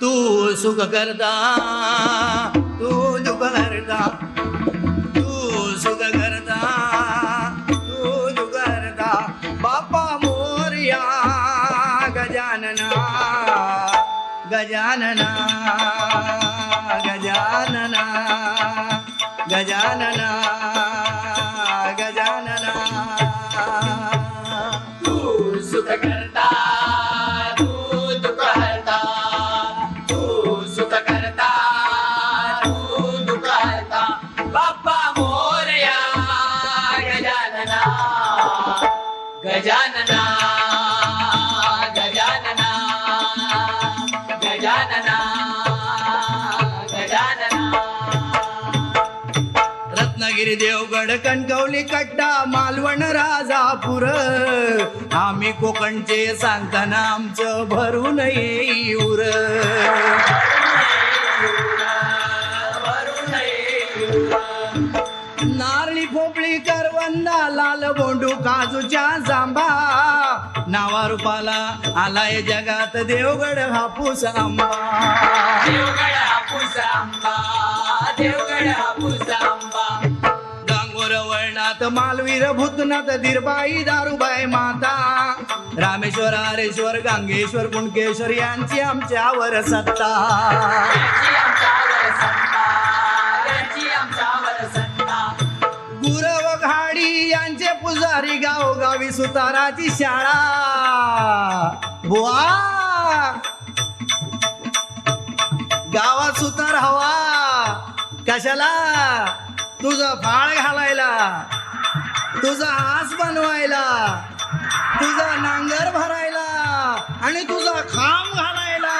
तू सुख करता तू दुःख करता तू सुख करता तू दुःख करता बाप्पा मोरया गजानना गजानना गजानना गजानना गजानना। गजानना गजानना गजानना गजानना। रत्नागिरी देवगड कणकवली कट्टा मालवण राजापूर। आम्ही कोकणचे सांगताना आमचं भरून येऊर। नारळी पोपळी करवंदा लाल बोंडू काजूच्या जांभा. नावा रूपाला आलाय जगात देवगड हापूस आंबा. देवगड हापूस आंबा देवगड हापूस आंबा. वळणात मालवीर भूतनाथ दिरबाई दारुबाई माता. रामेश्वर हरेश्वर गांगेश्वर कुणकेश्वर यांची आमच्यावर सत्ता. गुरव घाडी यांचे पुजारी गावगावी सुताराची शाळा. बुवा! गावात सुतार हवा. कशाला? तुझं फाळ घालायला. तुझा आस बनवायला. तुझा नांगर भरायला. आणि तुझा खांब घालायला.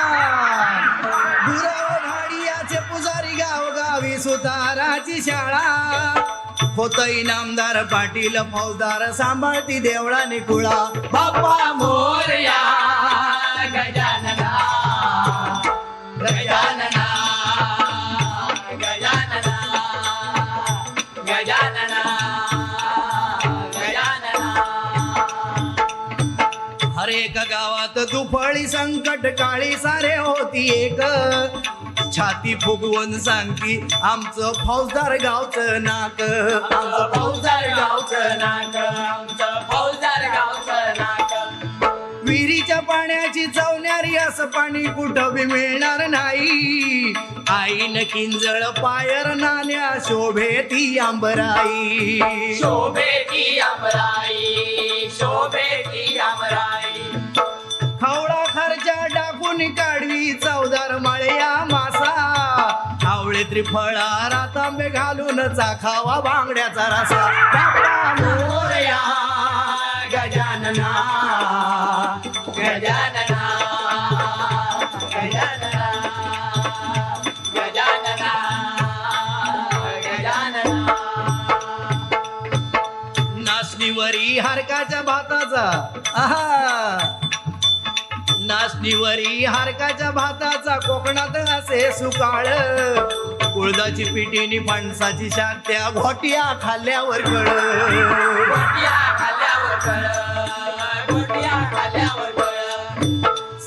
गुरव भाडियाचे पुजारी गावगावी सुताराची शाळा. होत इनामदार पाटील फौजदार सांभाळती देवळा निकुळा. बाप्पा मोरया गजानना. गजानना. गजानना. गजानना. गजानना. एक गावात दुफळी संकट काळी सारे होती एक. छाती फुगवून सांगती आमचं फौजदार गावचं नाक. आमचं फौजदार गावचं नाक. आमचं फौजदार गावचं नाक. विहिरीच्या पाण्याची चवणारी असं पाणी कुठं बी मिळणार नाही. आईन किंजळ पायर नाण्या शोभेती आंबराई. शोभेती आंबराई. त्रिफळा रातांबे घालून चाखावा बांगड्याचा रसा. बाप्पा मोरया गजानना गजानना गजानना गजानना गजानना. नाचणीवरी हरकाच्या भाताचा. आहा. नाचणीवरी हारकाच्या भाताचा कोकणात असे सुकाळ. कुळदाची पिटीनी फणसाची शाक त्या घोटिया खाल्ल्यावर कळ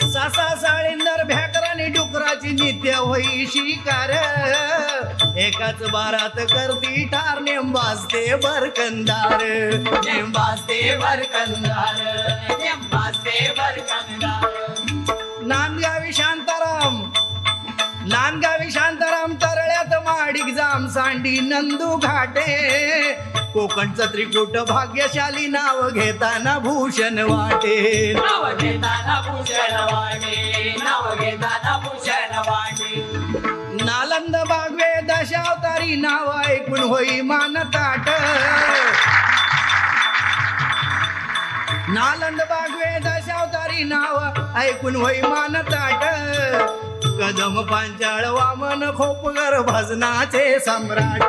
सासा साळींदर भ्याकराने डुकराची नित्य होई शिकार एकाच बारात करती ठार नेंबाजते बरकंदार नेंबाजते बरकंदार सांडी नंदू घाटे. कोकणचं त्रिकुट भाग्यशाली नाव घेताना भूषण वाटे. नाव घेताना भूषण वाटे. नाव घेताना भूषण वाटे. नालंद बागवे दशावतारी नाव ऐकून होई मान ताट. नालंद बागवे दशावतारी नाव ऐकून होई मान ताट. कदम पांचाळ वामन खोपगर भजनाचे सम्राट.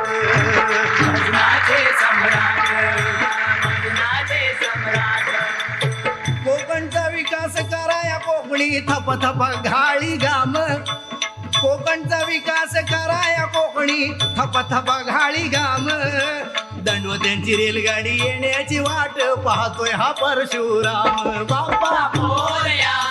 भजनाचे सम्राट. भजनाचे सम्राट. कोकणचा विकास कराया कोकणी थप थप घाळी गाम. कोकणचा विकास कराया कोकणी थप थप घाळी गाम. दंडवत्यांची रेलगाडी येण्याची वाट पाहतोय हा परशुराम. बापा मोरया.